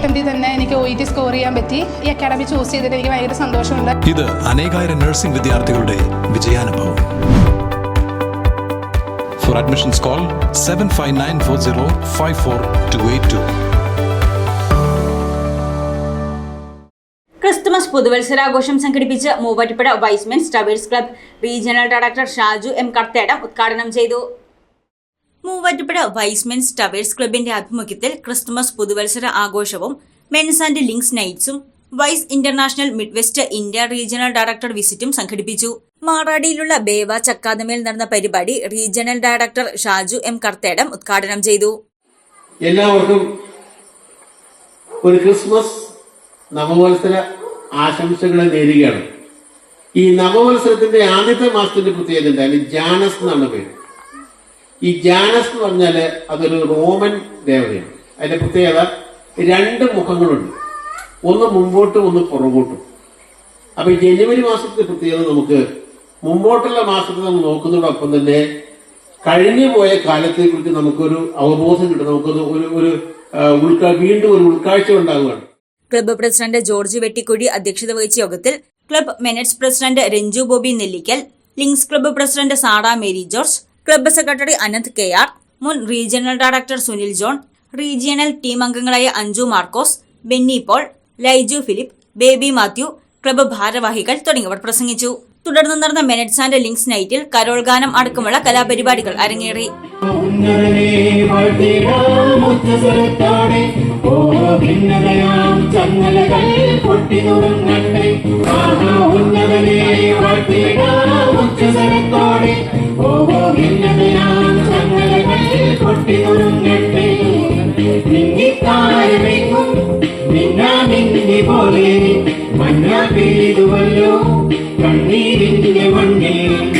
അറ്റംപ്റ്റിൽ തന്നെ എനിക്ക് O E T score ചെയ്യാൻ പറ്റി. ഈ അക്കാഡമി ചൂസ് ചെയ്തിട്ട് എനിക്ക് ഭയങ്കര സന്തോഷമുണ്ട്. ഇത് അനേകായിരം നഴ്സിംഗ് വിദ്യാർത്ഥികളുടെ വിജയാനുഭവം. For admissions call seven five nine four zero five four two eight two Christmas പുതുവത്സരാഘോഷം സംഘടിപ്പിച്ച് Muvattupuzha wise men സ്റ്റവേഴ്സ് club regional director Shaju M Karthedam ഉദ്ഘാടനം ചെയ്തു. മൂവാറ്റുപുഴ വൈസ്മെൻസ് ടവേഴ്സ് ക്ലബിന്റെ ആഭിമുഖ്യത്തിൽ ക്രിസ്തുമസ് പുതുവത്സര ആഘോഷവും men's and links നൈറ്റ്സും Y's international mid west India regional director വിസിറ്റും സംഘടിപ്പിച്ചു. മാറാടിയിലുള്ള ബേവ അക്കാദമിയിൽ നടന്ന പരിപാടി regional director Shaju M Karthedam ഉദ്ഘാടനം ചെയ്തു. എല്ലാവർക്കും ഒരു ക്രിസ്മസ് നവവത്സര ആശംസകളെ നേരുകയാണ്. ഈ നവവത്സരത്തിന്റെ ആദ്യത്തെ മാസത്തിന്റെ പ്രത്യേകത എന്താണ് ജാനസ് എന്നാണ് പേര്. ഈ ജാനസ് എന്ന് പറഞ്ഞാൽ അതൊരു റോമൻ ദേവതയാണ്. അതിന്റെ പ്രത്യേകത രണ്ട് മുഖങ്ങളുണ്ട്. ഒന്ന് മുമ്പോട്ടും ഒന്ന് പുറകോട്ടും. അപ്പൊ ജനുവരി മാസത്തിന്റെ പ്രത്യേകത നമുക്ക് മുമ്പോട്ടുള്ള മാസത്തെ നമ്മൾ നോക്കുന്നതോടൊപ്പം തന്നെ കഴിഞ്ഞു പോയ കാലത്തെ കുറിച്ച് നമുക്കൊരു അവബോധം കിട്ടും. നമുക്കൊരു ഒരു ഒരു ഉൾക്കാ വീണ്ടും ഒരു ഉൾക്കാഴ്ച ഉണ്ടാകുകയാണ് ക്ലബ്ബ് പ്രസിഡന്റ് ജോർജ് വെട്ടിക്കുഴി അധ്യക്ഷത വഹിച്ച യോഗത്തിൽ club Menettes president Ranju Bobby Nellikal links club president Sara Mary George club secretary Ananth K R മുൻ regional director Sunil John regional team അംഗങ്ങളായ Anju Markose Benny Paul Laiju Philip Baby Mathew club ഭാരവാഹികൾ തുടങ്ങിയവർ പ്രസംഗിച്ചു. തുടർന്ന് നടന്ന Menettes and links നൈറ്റിൽ carol ഗാനം അടക്കമുള്ള കലാപരിപാടികൾ അരങ്ങേറി. ചങ്ങലകൾ പൊട്ടിനുറുങ്ങട്ടെ നിന്നിത്താരമേക്കും. നിന്നാ നിന്നെ പോലെ മഞ്ഞ പെയ്തുവല്ലോ കണ്ണീരിന്റെ മണ്ണിൽ